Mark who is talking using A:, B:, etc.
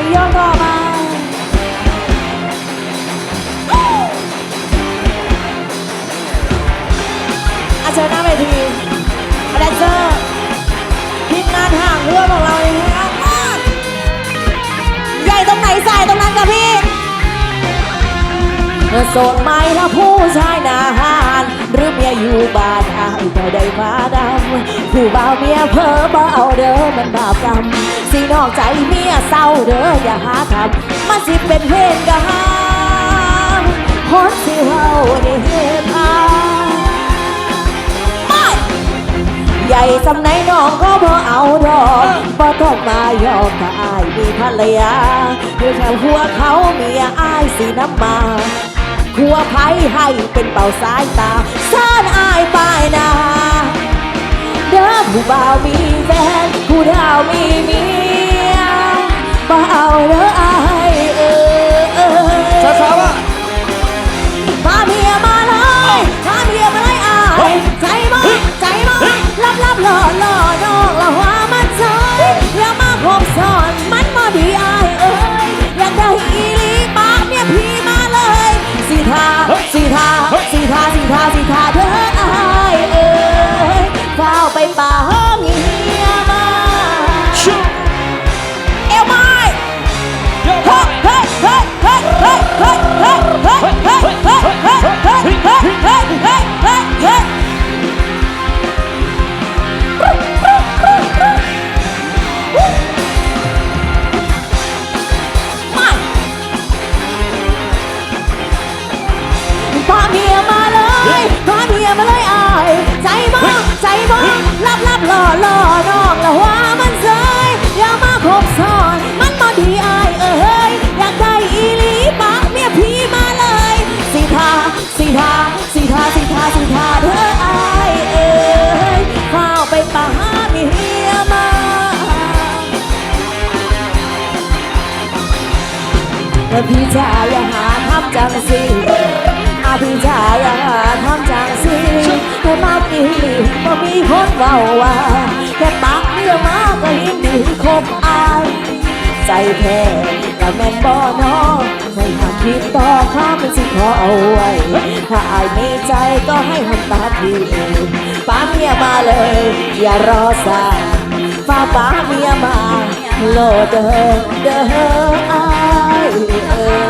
A: อีกโยนต่อมาอาเชิญหน้าเวทีแดนเซอร์ทีมงานห่างเรือนของเราเองนะครับใหญ่ตรงไหนใส่ตรงนั้นกับพี่เธอโสดไหมละผู้ชายหนา หรือเมียอยู่บ้านอายก็ได้มาดำผู้บ่าวเมียเพ้อบ่เอาเด้อมันบาปกรรมสินอกใจเมียเศร้าเด้ออย่าหาทำมาสิเป็นเพลงกะหามพอดสิเฮาได้เฮ็ดอาไม่ใหญ่สำไหนน้องก็บ่เอาดอกบ่ต้องมายอมถ้าอายมีภรรยาอยู่แถวหัวเขาเมียอายสีน้ำมา ขัวไผให้เป็นเป่าสายตาซ่านอายปายนาเด้อผู้บ่าวมีแฟนผู้ดาวมีเมีย แล้วพี่ชายอย่าหาทำจังสิอาพี่ชายอย่าหาทำจังสิแต่มาปีก็มีคนเว้าว่าแค่ปักเมียมาก็ยิ่งดีคบอายใจแท้ก็แม่นบ่น้อไม่หากคิดต่อข้ามันสิขอเอาไว้ ถ้าอายไมีใจก็ให้ทำตาพี่เองป้าเมียมาเลย อย่ารอสายฟ้าป้าเมียมาโลดเด้อเด้ Hallelujah.